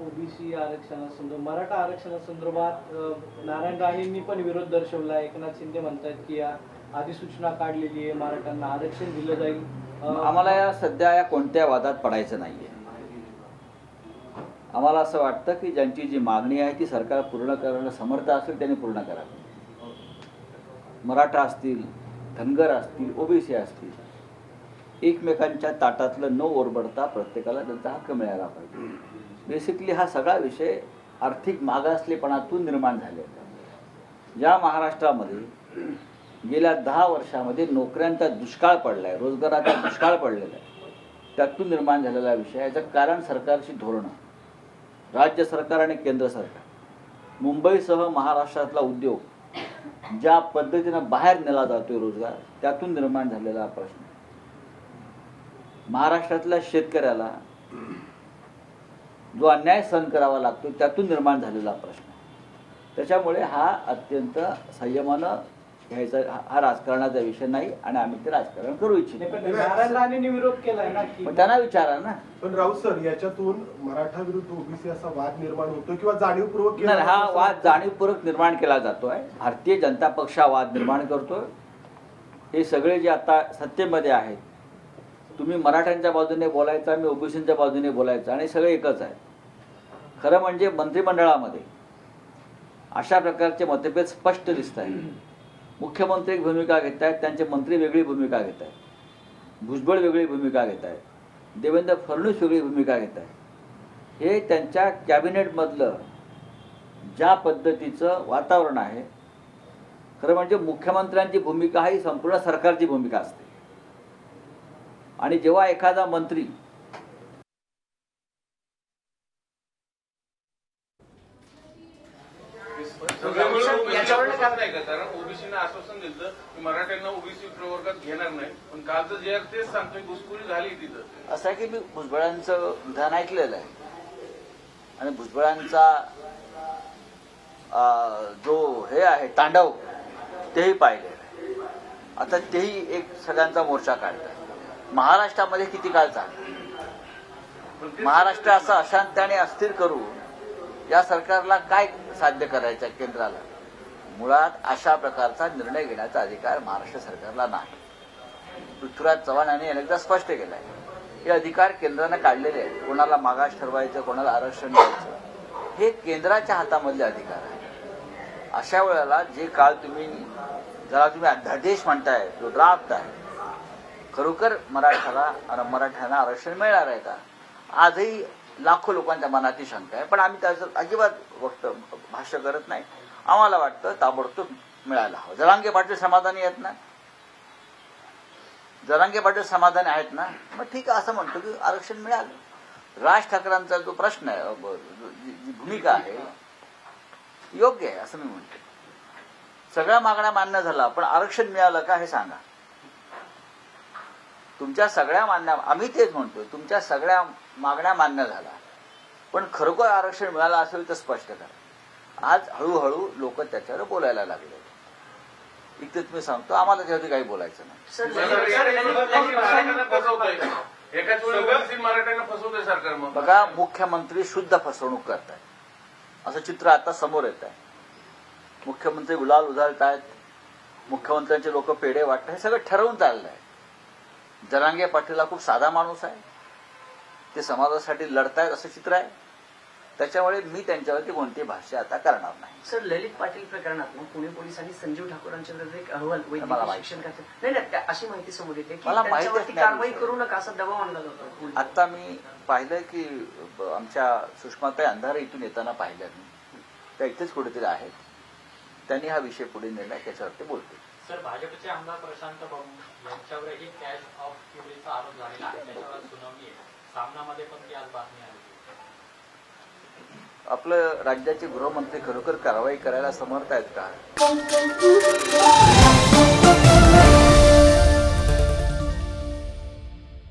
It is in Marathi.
ओबीसी आरक्षणासंदर्भात मराठा आरक्षणासंदर्भात नारायण राणेंनी पण विरोध दर्शवला एकनाथ शिंदे म्हणतात की या अधिसूचना काढलेली आहे मराठ्यांना आरक्षण दिलं जाईल. आम्हाला या सध्या या कोणत्या वादात पडायचं नाहीये. आम्हाला असं वाटतं की ज्यांची जी मागणी आहे ती सरकार पूर्ण करायला समर्थ असेल त्यांनी पूर्ण करावी. मराठा असतील धनगर असतील ओबीसी असतील एकमेकांच्या ताटातलं न ओरबडता प्रत्येकाला त्यांचा हक्क मिळाला पाहिजे. बेसिकली हा सगळा विषय आर्थिक मागासलेपणातून निर्माण झालेला आहे. ज्या महाराष्ट्रामध्ये गेल्या दहा वर्षामध्ये नोकऱ्यांचा दुष्काळ पडला आहे रोजगाराचा दुष्काळ पडलेला आहे त्यातून निर्माण झालेला विषय याचं कारण सरकारची धोरणं. राज्य सरकार आणि केंद्र सरकार. मुंबईसह महाराष्ट्रातला उद्योग ज्या पद्धतीनं बाहेर नेला जातोय रोजगार त्यातून निर्माण झालेला प्रश्न महाराष्ट्रातल्या शेतकऱ्याला जो अन्याय सहन करावा लागतो त्यातून निर्माण झालेला प्रश्न त्याच्यामुळे हा अत्यंत संयमानं घ्यायचा हा- राजकारणाचा विषय नाही आणि आम्ही ते राजकारण करू इच्छितो. पण त्यांना विचारा ना. पण राऊत सर याच्यातून मराठा विरुद्ध ओबीसी असा वाद निर्माण होतो किंवा जाणीवपूर्वक केला नाही हा वाद? जाणीवपूर्वक निर्माण केला जातोय. भारतीय जनता पक्ष हा वाद निर्माण करतोय. हे सगळे जे आता सत्तेमध्ये आहेत तुम्ही मराठ्यांच्या बाजूने बोलायचा आम्ही ओबीसींच्या बाजूने बोलायचं आणि सगळे एकच आहे खरं म्हणजे मंत्रिमंडळामध्ये अशा प्रकारचे मतभेद स्पष्ट दिसत आहेत. मुख्यमंत्री एक भूमिका घेत आहेत त्यांचे मंत्री वेगळी भूमिका घेत आहेत. भुजबळ वेगळी भूमिका घेत आहेत. देवेंद्र फडणवीस वेगळी भूमिका घेत आहेत. हे त्यांच्या कॅबिनेटमधलं ज्या पद्धतीचं वातावरण आहे खरं म्हणजे मुख्यमंत्र्यांची भूमिका ही संपूर्ण सरकारची भूमिका असते. आणि जेव्हा एखादा मंत्री कारण ओबीसीनं आश्वासन दिलं की मराठ्यांना ओबीसी प्रवर्गात घेणार नाही पण कालचं जे आहे तेच सांगतोय घुसखोरी झाली तिथं. असं आहे की मी भुजबळांचं विधान ऐकलेलं आहे. आणि भुजबळांचा जो हे आहे तांडव तेही पाहिलेलं आहे. आता तेही एक सगळ्यांचा मोर्चा काढतात. महाराष्ट्रामध्ये किती काळ चालेल? महाराष्ट्र असं अशांत आणि अस्थिर करून या सरकारला काय साध्य करायचं केंद्राला? मुळात अशा प्रकारचा निर्णय घेण्याचा अधिकार महाराष्ट्र सरकारला नाही. पृथ्वीराज चव्हाण यांनी अनेकदा स्पष्ट केलाय. हे अधिकार केंद्रानं काढलेले आहेत. कोणाला मागास ठरवायचं कोणाला आरक्षण द्यायचं हे केंद्राच्या हातामधले अधिकार आहे अशा वेळेला जे काळ तुम्ही ज्याला तुम्ही अध्यादेश म्हणताय जो ड्राफ्ट आहे. खरोखर मराठाला मराठ्यांना आरक्षण मिळणार आहे का? आजही लाखो लोकांच्या मनात ही शंका आहे पण आम्ही त्याचं अजिबात वक्त भाष्य करत नाही. आम्हाला वाटतं ताबडतोब मिळायला हवं. जरांगे पाटील समाधानी आहेत ना? जरांगे पाटील समाधानी आहेत ना? मग ठीक आहे असं म्हणतो की आरक्षण मिळालं. राज ठाकरेंचा जो प्रश्न आहे जी भूमिका आहे योग्य आहे असं मी म्हणतो. सगळ्या मागण्या मान्य झाला पण आरक्षण मिळालं का हे सांगा. तुमच्या सगळ्या मान्य आम्ही तेच म्हणतोय तुमच्या सगळ्या मागण्या मान्य झाल्या. पण खरोखर आरक्षण मिळालं असेल तर स्पष्ट करा. आज हळूहळू लोक त्याच्यावर बोलायला लागले. इथे तुम्ही सांगतो आम्हाला त्याच्यावरती काही बोलायचं नाही. बघा मुख्यमंत्री शुद्ध फसवणूक करतायत. असं चित्र आता समोर येत आहे. मुख्यमंत्री गुलाल उधळतायत मुख्यमंत्र्यांचे लोक पेढे वाटत हे सगळं ठरवून चाललंय. जरांगे पाटीलला खूप साधा माणूस आहे. ते समाजासाठी लढतायत असं चित्र आहे. त्याच्यामुळे मी त्यांच्यावरती कोणतीही भाष्य आता करणार नाही. सर ललित पाटील प्रकरणात ना पुणे पोलिसांनी संजीव ठाकूरांच्या विरुद्ध एक अहवाल माहिती शिक्षण नाही. नाही अशी माहिती समोर येते की मला नाही कारवाई. करू नका असा दबाव आणला जातो. आता मी पाहिलं की आमच्या सुषमाताई अंधारे इथून येताना पाहिल्या मी. त्या इथेच कुठेतरी आहेत. त्यांनी हा विषय पुढे नेला त्याच्यावरती बोलते सर भाजपचे आमदार प्रशांत बंब यांच्यावरही कॅश ऑफ क्युरीचा आरोप झालेला आहे. त्याच्यावर सुनावणी आहे. सामनामध्ये पण ती आज बातमी आली. आपलं राज्याचे गृहमंत्री खरोखर कारवाई करायला समर्थ आहेत का?